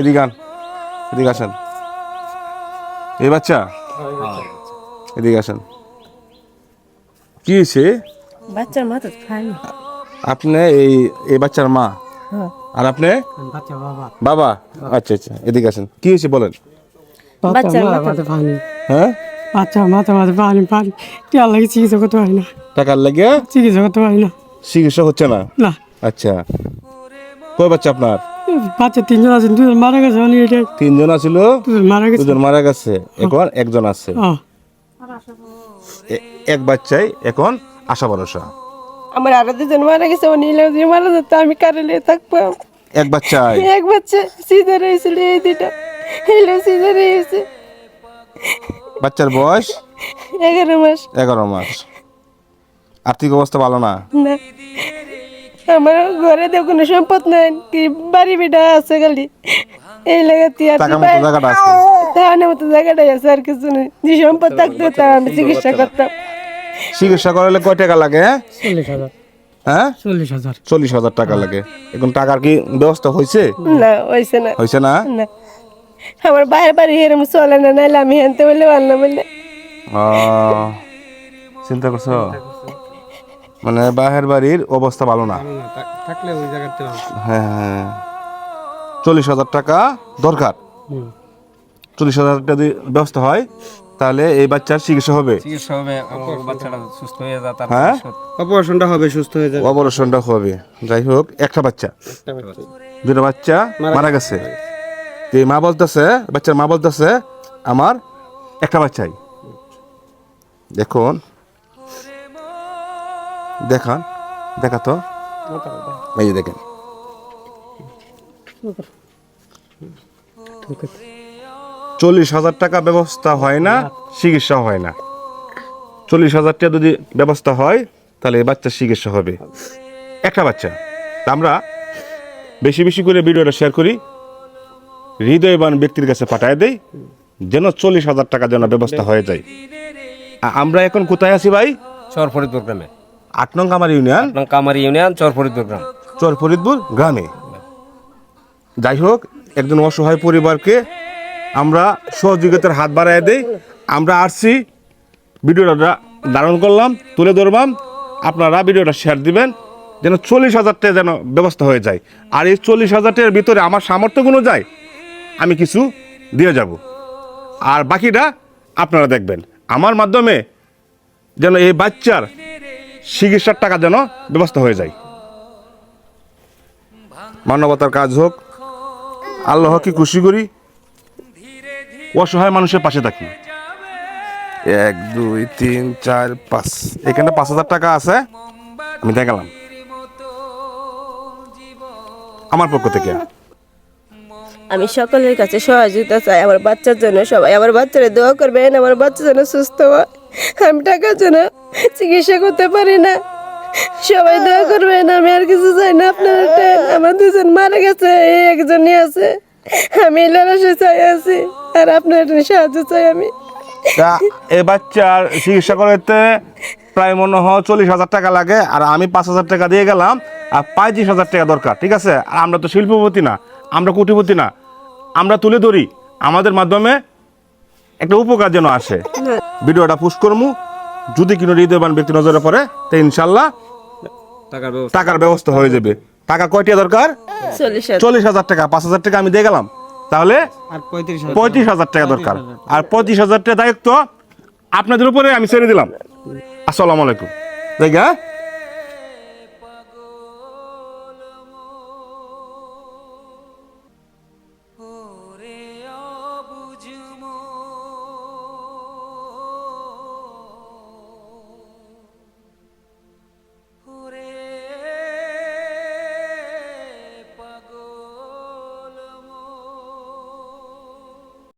এদিকে আন এদিকে আসেন। এই বাচ্চা? এদিকে আসেন। কি হয়েছে? বাচ্চার মাথা খায়নি। আপনি এই এই বাচ্চার মা? হ্যাঁ। আর আপনি? বাবা। বাবা? আচ্ছা আচ্ছা এদিকে আসেন। কি হয়েছে বলেন? হ্যাঁ? বাচ্চা মাথা মাথা পানি পানি কে লাগে চিকিৎসা করতে হয় না। টাকার লাগে? চিকিৎসা করতে হয় না। চিকিৎসা হচ্ছে না? না। আচ্ছা। কয় বাচ্চা আপনার? বাচ্চা তিনজন আছেন দুজন মারা গেছে এটা তিনজন আছিল মারা গেছে। দুজন মারা গেছে এখন একজন আছে। এক বাচ্চাই এখন আশা ভরসা। আমার আরও দুজন মারা গেছে ও নীল মারা যেত আমি থাকব এক বাচ্চাই। এক বাচ্চা সিজার হয়েছিল এই দুটা এলো সিজার হয়েছে। বাচ্চার বয়স? এগারো মাস। এগারো মাস। আর্থিক অবস্থা ভালো না? না। আমার ঘরে তো কোনো সম্পদ নাই কি বাড়ি বিটা আছে খালি। এই লাগাতে আর টাকা মতো আছে। তাহলে মতো জায়গাটাই আছে আর কিছু নেই। যে সম্পদ থাকতো তা আমি চিকিৎসা করতাম। চিকিৎসা করালে কয় টাকা লাগে চল্লিশ হাজার। হ্যাঁ? চল্লিশ হাজার। চল্লিশ হাজার টাকা লাগে। এখন টাকার কি ব্যবস্থা হয়েছে না হয়েছে না। হয়েছে না? না। আমার বাইরে বাড়ি এরম চলে না নাইলে আমি হেনতে না বললে। আহ, চিন্তা করছ? মানে বাহের বাড়ির অবস্থা ভালো না। থাকলে ওই জায়গাতে হ্যাঁ হ্যাঁ চল্লিশ হাজার টাকা দরকার। চল্লিশ হাজার টাকা যদি ব্যবস্থা হয় তাহলে এই বাচ্চার চিকিৎসা হবে। চিকিৎসা হবে বাচ্চাটা সুস্থ হয়ে যায় হ্যাঁ? অপারেশনটা হবে সুস্থ হয়ে যাবে। অপারেশনটা হবে। যাই হোক একটা বাচ্চা। দুটো বাচ্চা মারা গেছে। তো এই মা বলতেছে বাচ্চার মা বলতেছে আমার একটা বাচ্চাই। দেখুন দেখান, দেখা তো। এই যে দেখেন। চল্লিশ হাজার টাকা ব্যবস্থা হয় না, চিকিৎসা হয় না। চল্লিশ হাজার টাকা যদি ব্যবস্থা হয়, তাহলে বাচ্চার চিকিৎসা হবে। একটা বাচ্চা। আমরা বেশি বেশি করে ভিডিওটা শেয়ার করি। হৃদয়বান ব্যক্তির কাছে পাঠায় দেই, যেন চল্লিশ হাজার টাকা যেন ব্যবস্থা হয়ে যায়। আমরা এখন কোথায় আছি ভাই? চর ফরিদপুর গ্রামে। আট নং কামার ইউনিয়ন? নং কামারি ইউনিয়ন চর ফরিদপুর গ্রাম। চর ফরিদপুর গ্রামে। যাই হোক একজন অসহায় পরিবারকে আমরা সহযোগিতার হাত বাড়ায় দেই। আমরা আসছি ভিডিওটা ধারণ করলাম তুলে ধরবাম। আপনারা ভিডিওটা শেয়ার দিবেন যেন চল্লিশ হাজারটা যেন ব্যবস্থা হয়ে যায়। আর এই চল্লিশ হাজারটার ভিতরে আমার সামর্থ্যগুলো যায় আমি কিছু দিয়ে যাব। আর বাকিটা আপনারা দেখবেন। আমার মাধ্যমে যেন এই বাচ্চার চিকিৎসার টাকা যেন ব্যবস্থা হয়ে যায়। মানবতার কাজ হোক আল্লাহ আল্লাহকে খুশি করি অসহায় মানুষের পাশে থাকি। এক দুই তিন চার পাঁচ। এখানে পাঁচ হাজার টাকা আছে আমি দেখালাম। আমার পক্ষ থেকে। আমি সকলের কাছে সহযোগিতা চাই আমার বাচ্চার জন্য সবাই আমার বাচ্চারা দোয়া করবেন আমার বাচ্চা যেন সুস্থ হয়। আমি টাকার জন্য চিকিৎসা করতে পারি না। সবাই দোয়া করবেন আমি আর কিছু চাই না। আপনার আমার দুজন মারা গেছে এই একজনই আছে। আমি লালাসে চাই আছি আর আপনার সাহায্য চাই আমি। এ বাচ্চার চিকিৎসা করতে প্রায় মনে হয় চল্লিশ হাজার টাকা লাগে আর আমি পাঁচ হাজার টাকা দিয়ে গেলাম আর পঁয়ত্রিশ হাজার টাকা দরকার ঠিক আছে? আর আমরা তো শিল্পপতি না আমরা কোটিপতি না আমরা তুলে ধরি। আমাদের মাধ্যমে একটা উপকার যেন আসে। ভিডিওটা পুশ করমু। যদি কোনো হৃদয়বান ব্যক্তি নজরে পড়ে তো ইনশাল্লাহ টাকার ব্যবস্থা। টাকার ব্যবস্থা হয়ে যাবে। টাকা কয়টা দরকার? চল্লিশ হাজার। টাকা পাঁচ হাজার টাকা আমি দিয়ে গেলাম। তাহলে পঁয়ত্রিশ হাজার। টাকা দরকার। আর পঁয়ত্রিশ হাজার টাকা দায়িত্ব আপনাদের উপরে আমি ছেড়ে দিলাম। আসসালামু আলাইকুম। দেখি